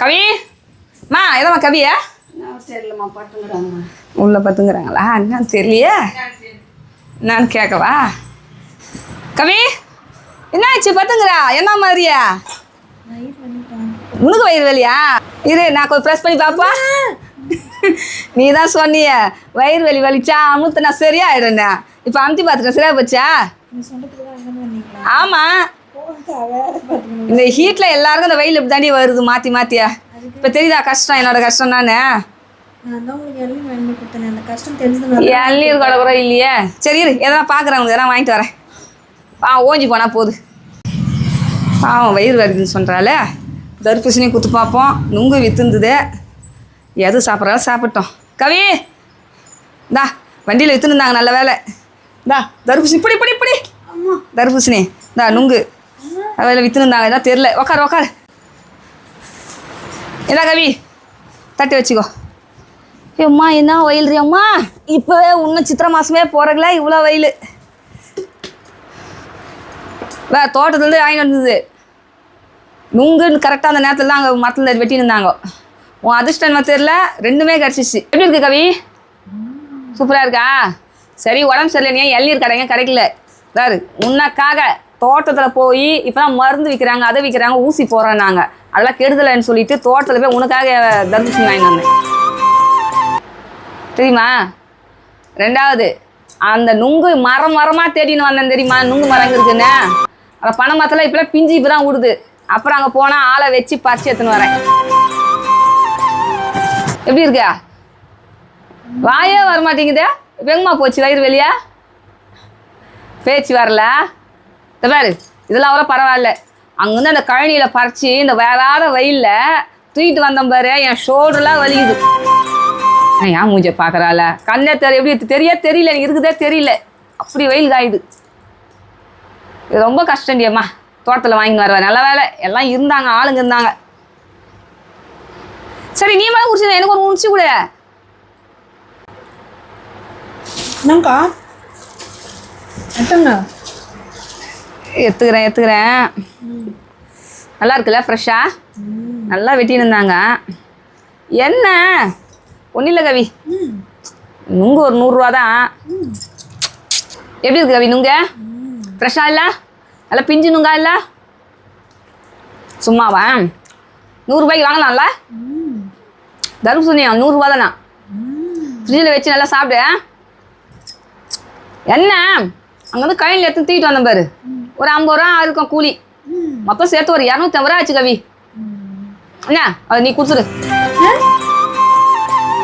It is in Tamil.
கவி? மா எதம்மா கவியா தெரியலம்மா பட்டுங்கிறாங்கம்மா உள்ள பார்த்துங்கிறாங்களா என்னன்னு தெரியலையே? என்னன்னு கேட்கவா கவி என்ன ஆச்சு பார்த்துங்கிறா என்ன மாதிரியா? உனக்கு வயிறு வலியா? இரு நான் கொஞ்சம் ப்ரெஸ் பண்ணி பாப்பா. நீ தான் சொன்னிய வயிறு வலி வலிச்சா அமுத்துனா சரியாயிடுண்ணா இப்போ அமுத்தி பார்த்துட்டேன் சரியா போச்சா? ஆமாம் இந்த ஹீட்டில் எல்லாருக்கும் இந்த வெயில் இப்படி தாண்டி வருது மாற்றி மாற்றியா இப்போ தெரியுதா கஷ்டம்? என்னோட கஷ்டம் தானே? நான் தான் கஷ்டம் கூட கூட இல்லையே. சரி இரு எதனா பார்க்குறவங்க எதனா வாங்கிட்டு வரேன். ஆ ஓஞ்சி போனால் போகுது பாவம் வயிறு வருதுன்னு சொல்கிறாளே தர்பூசணி குத்து பார்ப்போம். நுங்கு வித்துந்துது. எது சாப்பிட்றாலும் சாப்பிட்டோம். கவி தா வண்டியில் வித்துனுந்தாங்க நல்ல வேலை தா தர்பூசணி இப்படி இப்படி இப்படி தர்பூசணி தா நுங்கு. அதில் விற்றுருந்தாங்க எதாவது தெரில. உக்காரு உக்காரு. என்ன கவி? தட்டி வச்சுக்கோ. ஏம்மா என்ன வெயில் அம்மா? இப்போவே இன்னும் சித்திரை மாதமே போகிறங்கள இவ்வளோ வயல். வே தோட்டத்துலேருந்து வாங்கிட்டு வந்தது. நுங்குன்னு கரெக்டாக அந்த நேரத்தில் தான் அங்கே மரத்தில் வெட்டின்னு இருந்தாங்க உன் அதிர்ஷ்டம் தெரில தெரியல. ரெண்டுமே கிடச்சிச்சு. எப்படி இருக்கு கவி? சூப்பராக இருக்கா? சரி உடம்பு சரியில்லை நீ இளநீர் கடைங்க கிடைக்கல? சார் உன்னக்காக. தோட்டத்தில் போய் இப்போதான் மருந்து விற்கிறாங்க அதை விற்கிறாங்க ஊசி போடுறேன் நாங்கள் அதெல்லாம் கெடுதலைன்னு சொல்லிட்டு தோட்டத்தில் போய் உனக்காக தர்பூசணி வாங்கினாங்க தெரியுமா? ரெண்டாவது அந்த நுங்கு மரம் மரமாக தேடின்னு வந்தேன் தெரியுமா? நுங்கு மரம் இருக்குன்னு. அந்த பனை மரத்தில் இப்போலாம் பிஞ்சு இப்போ தான் விடுது அப்புறம் அங்கே போனால் ஆளை வச்சு பறிச்சு எடுத்துன்னு வரேன். எப்படி இருக்கா? வாயே வர மாட்டேங்குதே இப்போ எங்கம்மா போச்சு வயிறு வெளியா பேச்சு வரல. பாரு இதெல்லாம் அவ்வளோ பரவாயில்ல. அங்கேருந்து அந்த கழனியில் பறிச்சு இந்த வேறாத வெயிலில் தூக்கிட்டு வந்தேன் பாரு என் ஷோல்டர்லாம் வலிக்குது. ஏன் மூஞ்ச பார்க்குறாள கண்ணே தெரிய எப்படி தெரிய தெரியல எனக்கு இருக்குதே தெரியல. அப்படி வெயில் காயுது. இது ரொம்ப கஷ்டண்டியம்மா தோட்டத்தில் வாங்கின்னு வருவேன். நல்ல வேலை. எல்லாம் இருந்தாங்க ஆளுங்க இருந்தாங்க. சரி நீ மேலே குடிச்சு எனக்கு ஒரு முடிச்சு கூட. என்னங்கா? எத்தங்க எடுத்துக்கிறேன் எடுத்துக்கிறேன் நல்லா இருக்குல்ல ஃப்ரெஷ்ஷாக நல்லா வெட்டின்னு இருந்தாங்க. என்ன? ஒன்றும் இல்லை கவி. நுங்கு ஒரு நூறுரூவா தான் எப்படி இருக்கு கவி நுங்க? ஃப்ரெஷ்ஷாக இல்லை? நல்லா பிஞ்சு நுங்கா இல்லை? சும்மாவா? நூறுரூபாய்க்கு வாங்கலாம்ல? தர்பூசணியா நூறுரூவா தானா ஃப்ரிட்ஜில் வச்சு நல்லா சாப்பிடு. என்ன? அங்கே வந்து கையில் எடுத்து தூக்கிட்டு வந்தேன் பாரு. ஒரு ஐம்பது ரூபா இருக்கும் கூலி. மொத்தம் சேர்த்து ஒரு இரநூத்தி ஐம்பது ரூபா ஆச்சு கவி. என்ன? அதை நீ கொடுத்துரு.